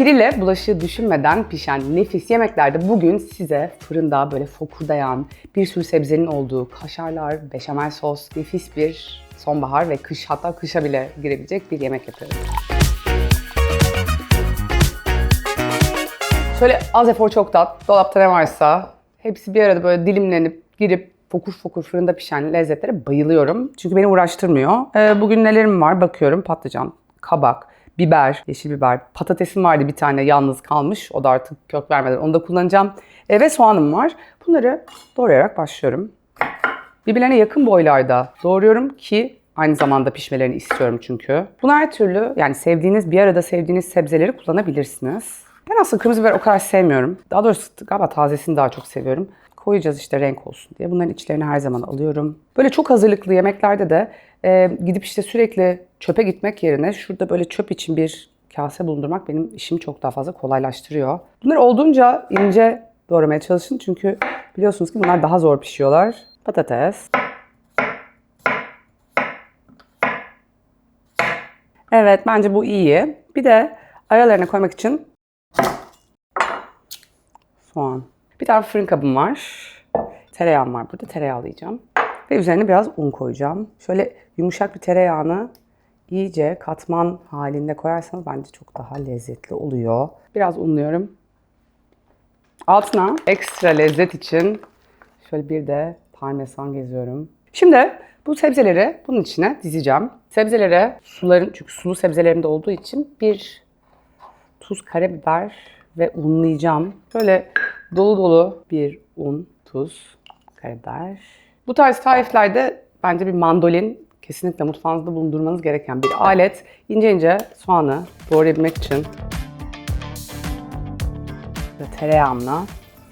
Torpil bulaşığı düşünmeden pişen nefis yemeklerde bugün size fırında böyle fokurdayan bir sürü sebzenin olduğu kaşarlar, beşamel sos, nefis bir sonbahar ve kış hatta kışa bile girebilecek bir yemek yapıyorum. Şöyle az efor çok tat, dolapta ne varsa hepsi bir arada böyle dilimlenip girip fokur fokur fırında pişen lezzetlere bayılıyorum. Çünkü beni uğraştırmıyor. Ee, bugün nelerim var bakıyorum patlıcan, kabak, biber, yeşil biber, patatesim vardı bir tane yalnız kalmış. O da artık kök vermeden onu da kullanacağım. Ee, ve soğanım var. Bunları doğrayarak başlıyorum. Birbirlerine yakın boylarda doğruyorum ki aynı zamanda pişmelerini istiyorum çünkü. Bunu her türlü yani sevdiğiniz bir arada sevdiğiniz sebzeleri kullanabilirsiniz. Ben aslında kırmızı biber o kadar sevmiyorum. Daha doğrusu galiba tazesini daha çok seviyorum. Koyacağız işte renk olsun diye. Bunların içlerini her zaman alıyorum. Böyle çok hazırlıklı yemeklerde de e, gidip işte sürekli çöpe gitmek yerine şurada böyle çöp için bir kase bulundurmak benim işimi çok daha fazla kolaylaştırıyor. Bunları olduğunca ince doğramaya çalışın çünkü biliyorsunuz ki bunlar daha zor pişiyorlar. Patates. Evet bence bu iyi. Bir de aralarına koymak için soğan. Bir tane fırın kabım var. Tereyağım var burada. Tereyağlayacağım. Ve üzerine biraz un koyacağım. Şöyle yumuşak bir tereyağını iyice katman halinde koyarsanız bence çok daha lezzetli oluyor. Biraz unluyorum. Altına ekstra lezzet için şöyle bir de parmesan geziyorum. Şimdi bu sebzeleri bunun içine dizeceğim. Sebzelere suların çünkü sulu sebzelerimde olduğu için bir tuz, karabiber ve unlayacağım. Böyle dolu dolu bir un, tuz, karabiber. Bu tarz tariflerde bence bir mandolin kesinlikle mutfağınızda bulundurmanız gereken bir alet. İnce ince soğanı doğrayabilmek için ve tereyağımla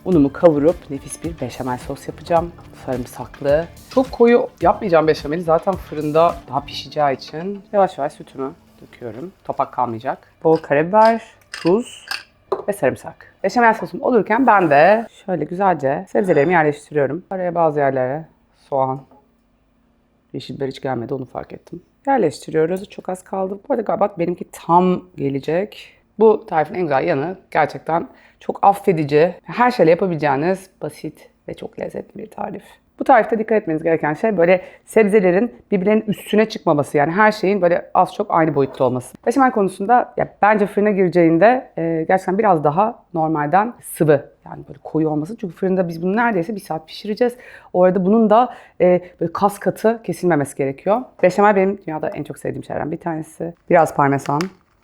unumu kavurup nefis bir beşamel sos yapacağım. Sarımsaklı. Çok koyu yapmayacağım beşameli. Zaten fırında daha pişeceği için. Yavaş yavaş sütümü döküyorum. Topak kalmayacak. Bol karabiber, tuz ve sarımsak. Beşamel sosum olurken ben de şöyle güzelce sebzelerimi yerleştiriyorum. Araya bazı yerlere soğan, yeşil biber hiç gelmedi onu fark ettim. Yerleştiriyoruz. Çok az kaldı. Bu arada galiba benimki tam gelecek. Bu tarifin en güzel yanı gerçekten çok affedici, her şeyle yapabileceğiniz basit ve çok lezzetli bir tarif. Bu tarifte dikkat etmeniz gereken şey böyle sebzelerin birbirlerinin üstüne çıkmaması. Yani her şeyin böyle az çok aynı boyutta olması. Beşamel konusunda ya bence fırına gireceğinde e, gerçekten biraz daha normalden sıvı. Yani böyle koyu olması. Çünkü fırında biz bunu neredeyse bir saat pişireceğiz. O arada bunun da e, böyle kas katı kesilmemesi gerekiyor. Beşamel benim dünyada en çok sevdiğim şeylerden bir tanesi. Biraz parmesan,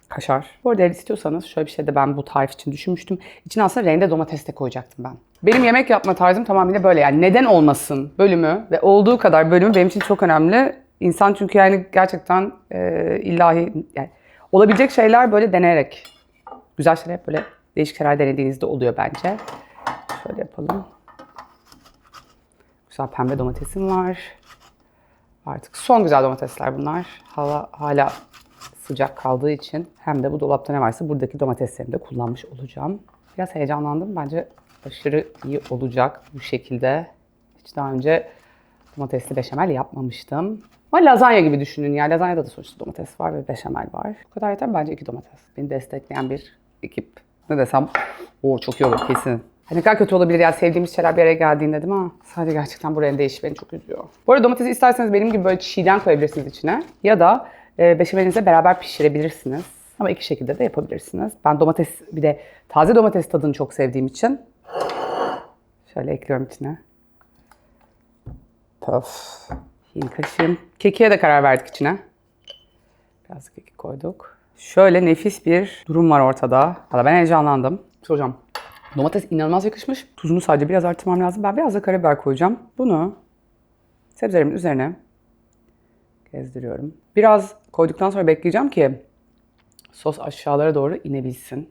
kaşar. Bu arada istiyorsanız şöyle bir şey de ben bu tarif için düşünmüştüm. İçine aslında rende domates de koyacaktım ben. Benim yemek yapma tarzım tamamıyla böyle yani neden olmasın bölümü ve olduğu kadar bölümü benim için çok önemli. İnsan çünkü yani gerçekten e, illahi yani olabilecek şeyler böyle deneyerek. Güzel şeyler hep böyle değişik şeyler denediğinizde oluyor bence. Şöyle yapalım. Güzel pembe domatesim var. Artık son güzel domatesler bunlar. Hava hala sıcak kaldığı için hem de bu dolapta ne varsa buradaki domateslerimi de kullanmış olacağım. Biraz heyecanlandım. Bence aşırı iyi olacak bu şekilde. Hiç daha önce domatesli beşamel yapmamıştım. Ama lazanya gibi düşünün. Yani lazanyada da sonuçta domates var ve beşamel var. Bu kadar yeter? Bence iki domates. Beni destekleyen bir ekip. Ne desem, o çok iyi olur kesin. Hani ne kadar kötü olabilir ya sevdiğimiz şeyler bir araya geldiğinde değil mi? Sadece gerçekten buraya değiş beni çok üzüyor. Bu arada domatesi isterseniz benim gibi böyle çiğden koyabilirsiniz içine. Ya da e, beşamelinizle beraber pişirebilirsiniz. Ama iki şekilde de yapabilirsiniz. Ben domates bir de taze domates tadını çok sevdiğim için şöyle ekliyorum içine. Pöf. Yeni kaşığım. Kekiğe de karar verdik içine. Biraz kekik koyduk. Şöyle nefis bir durum var ortada. Valla ben heyecanlandım. Hocam domates inanılmaz yakışmış. Tuzunu sadece biraz artırmam lazım. Ben biraz da karabiber koyacağım. Bunu sebzelerimin üzerine gezdiriyorum. Biraz koyduktan sonra bekleyeceğim ki sos aşağılara doğru inebilsin.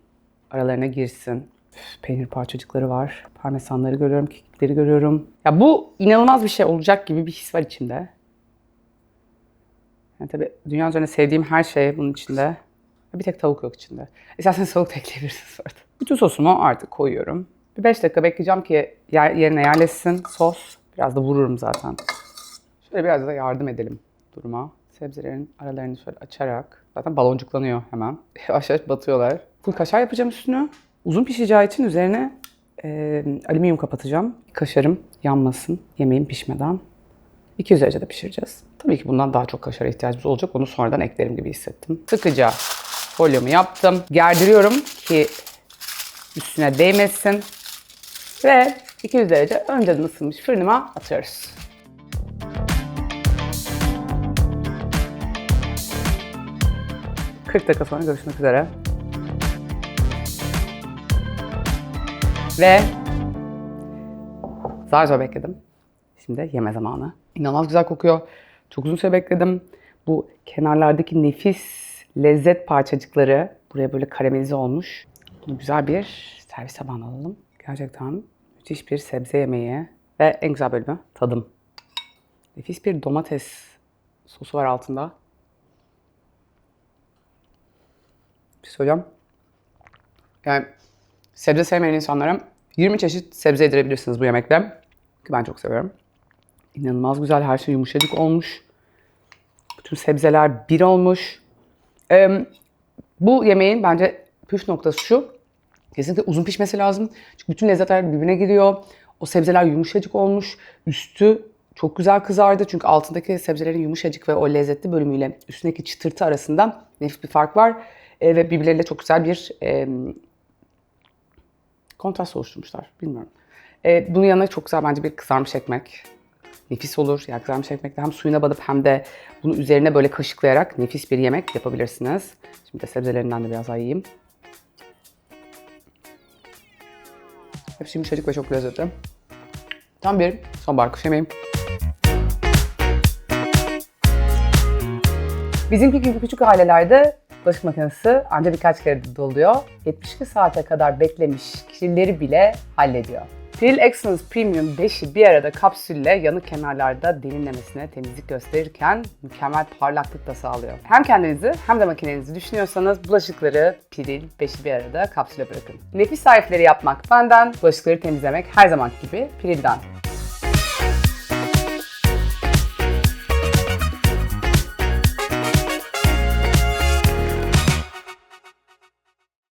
Aralarına girsin. Üf, peynir parçacıkları var. Parmesanları görüyorum, kekikleri görüyorum. Ya bu inanılmaz bir şey olacak gibi bir his var içimde. Yani tabii dünya üzerinde sevdiğim her şey bunun içinde. Bir tek tavuk yok içinde. İsterseniz tavuk da ekleyebilirsiniz orada. Bütün sosumu artık koyuyorum. Bir 5 dakika bekleyeceğim ki yer, yerine yerleşsin sos. Biraz da vururum zaten. Şöyle biraz da yardım edelim duruma. sebzelerin aralarını şöyle açarak zaten baloncuklanıyor hemen. Yavaş yavaş batıyorlar. Full kaşar yapacağım üstünü. Uzun pişeceği için üzerine e, alüminyum kapatacağım. Kaşarım yanmasın yemeğim pişmeden. 200 derecede pişireceğiz. Tabii ki bundan daha çok kaşara ihtiyacımız olacak. Onu sonradan eklerim gibi hissettim. Sıkıca folyomu yaptım. Gerdiriyorum ki üstüne değmesin. Ve 200 derece önceden ısınmış fırınıma atıyoruz. ...40 dakika sonra görüşmek üzere. Ve zar zor bekledim. Şimdi yeme zamanı. İnanılmaz güzel kokuyor. Çok uzun süre bekledim. Bu kenarlardaki nefis lezzet parçacıkları buraya böyle karamelize olmuş. Bunu güzel bir servis tabağına alalım. Gerçekten müthiş bir sebze yemeği. Ve en güzel bölümü tadım. Nefis bir domates sosu var altında. Bir şey söyleyeceğim. Yani sebze sevmeyen insanlara 20 çeşit sebze yedirebilirsiniz bu yemekle. Ki ben çok seviyorum. İnanılmaz güzel. Her şey yumuşacık olmuş. Bütün sebzeler bir olmuş. Ee, bu yemeğin bence püf noktası şu. Kesinlikle uzun pişmesi lazım. Çünkü bütün lezzetler birbirine giriyor. O sebzeler yumuşacık olmuş. Üstü çok güzel kızardı. Çünkü altındaki sebzelerin yumuşacık ve o lezzetli bölümüyle üstündeki çıtırtı arasında nefis bir fark var. Ee, ve birbirleriyle çok güzel bir e, kontrast oluşturmuşlar. Bilmiyorum. Ee, bunun yanına çok güzel bence bir kızarmış ekmek. Nefis olur. Yani kızarmış ekmekle hem suyuna batıp hem de bunu üzerine böyle kaşıklayarak nefis bir yemek yapabilirsiniz. Şimdi de sebzelerinden de biraz daha yiyeyim. Hepsi yumuşacık ve çok lezzetli. Tam bir sonbahar kış yemeği. Bizimki gibi küçük ailelerde bulaşık makinesi ancak birkaç kere doluyor. 72 saate kadar beklemiş kişileri bile hallediyor. Pril Excellence Premium 5'i bir arada kapsülle yanık kenarlarda derinlemesine temizlik gösterirken mükemmel parlaklık da sağlıyor. Hem kendinizi hem de makinenizi düşünüyorsanız bulaşıkları Pril 5'i bir arada kapsüle bırakın. Nefis tarifleri yapmak benden, bulaşıkları temizlemek her zaman gibi Pril'den.